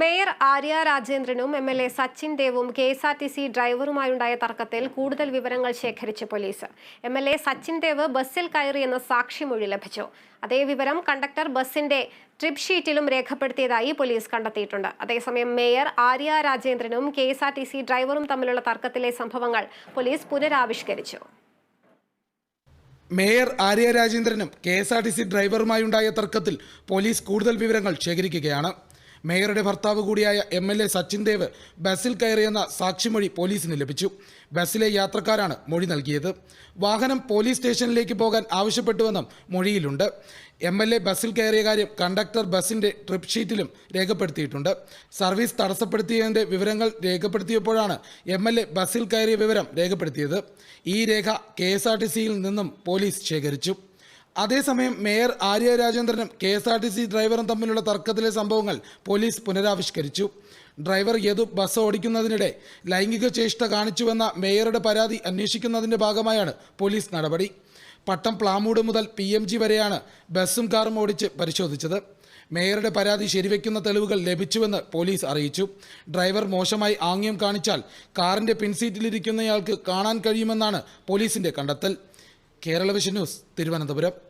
Mayor Arya രാജേന്ദ്രനും M L A Sachin ദേവും K S R T C ഡ്രൈവറുമായുണ്ടായ തർക്കത്തിൽ കൂടുതൽ വിവരങ്ങൾ ശേഖരിച്ച് police. M L A Sachin Dev ബസ്സിൽ കയറിയെന്ന സാക്ഷിമൊഴി ലഭിച്ചു. അതേ വിവരം കണ്ടക്ടർ ബസ്സിന്റെ ട്രിപ്പ് ഷീറ്റിലും രേഖപ്പെടുത്തിയതായി പോലീസ് കണ്ടെത്തിയിട്ടുണ്ട്. അതേസമയം mayor Arya രാജേന്ദ്രനും K S R T C ഡ്രൈവറും തമ്മിലുള്ള തർക്കത്തിലെ സംഭവങ്ങൾ പോലീസ് പുനരാവിഷ്കരിച്ചു. Mayor Arya രാജേന്ദ്രനും K S R T C ഡ്രൈവറുമായുണ്ടായ തർക്കത്തിൽ പോലീസ് കൂടുതൽ വിവരങ്ങൾ ശേഖരിക്കുകയാണ്. മേയറുടെ ഭർത്താവ് കൂടിയായ M L A Sachin Dev ബസ്സിൽ കയറിയെന്ന സാക്ഷിമൊഴി പോലീസിന് ലഭിച്ചു. ബസ്സിലെ യാത്രക്കാരാണ് മൊഴി നൽകിയത്. വാഹനം പോലീസ് സ്റ്റേഷനിലേക്ക് പോകാൻ ആവശ്യപ്പെട്ടുവെന്നും മൊഴിയിലുണ്ട്. എം എൽ എ ബസ്സിൽ കയറിയ കാര്യം കണ്ടക്ടർ ബസ്സിന്റെ ട്രിപ്പ് ഷീറ്റിലും രേഖപ്പെടുത്തിയിട്ടുണ്ട്. സർവീസ് തടസ്സപ്പെടുത്തിയതിന്റെ വിവരങ്ങൾ രേഖപ്പെടുത്തിയപ്പോഴാണ് എം എൽ എ ബസ്സിൽ കയറിയ വിവരം രേഖപ്പെടുത്തിയത്. ഈ രേഖ കെ എസ് ആർ ടി സിയിൽ നിന്നും പോലീസ് ശേഖരിച്ചു. അതേസമയം mayor Arya രാജേന്ദ്രനും K S R T C ഡ്രൈവറും തമ്മിലുള്ള തർക്കത്തിലെ സംഭവങ്ങൾ പോലീസ് പുനരാവിഷ്കരിച്ചു. ഡ്രൈവർ യദു ബസ് ഓടിക്കുന്നതിനിടെ ലൈംഗിക ചേഷ്ട കാണിച്ചുവെന്ന മേയറുടെ പരാതി അന്വേഷിക്കുന്നതിന്റെ ഭാഗമായാണ് പോലീസ് നടപടി. പട്ടം പ്ലാമൂട് മുതൽ പി എം ജി വരെയാണ് ബസ്സും കാറും ഓടിച്ച് പരിശോധിച്ചത്. മേയറുടെ പരാതി ശരിവെക്കുന്ന തെളിവുകൾ ലഭിച്ചുവെന്ന് പോലീസ് അറിയിച്ചു. ഡ്രൈവർ മോശമായി ആംഗ്യം കാണിച്ചാൽ കാറിന്റെ പിൻസീറ്റിലിരിക്കുന്നയാൾക്ക് കാണാൻ കഴിയുമെന്നാണ് പോലീസിന്റെ കണ്ടെത്തൽ. Kerala vision news Thiruvananthapuram.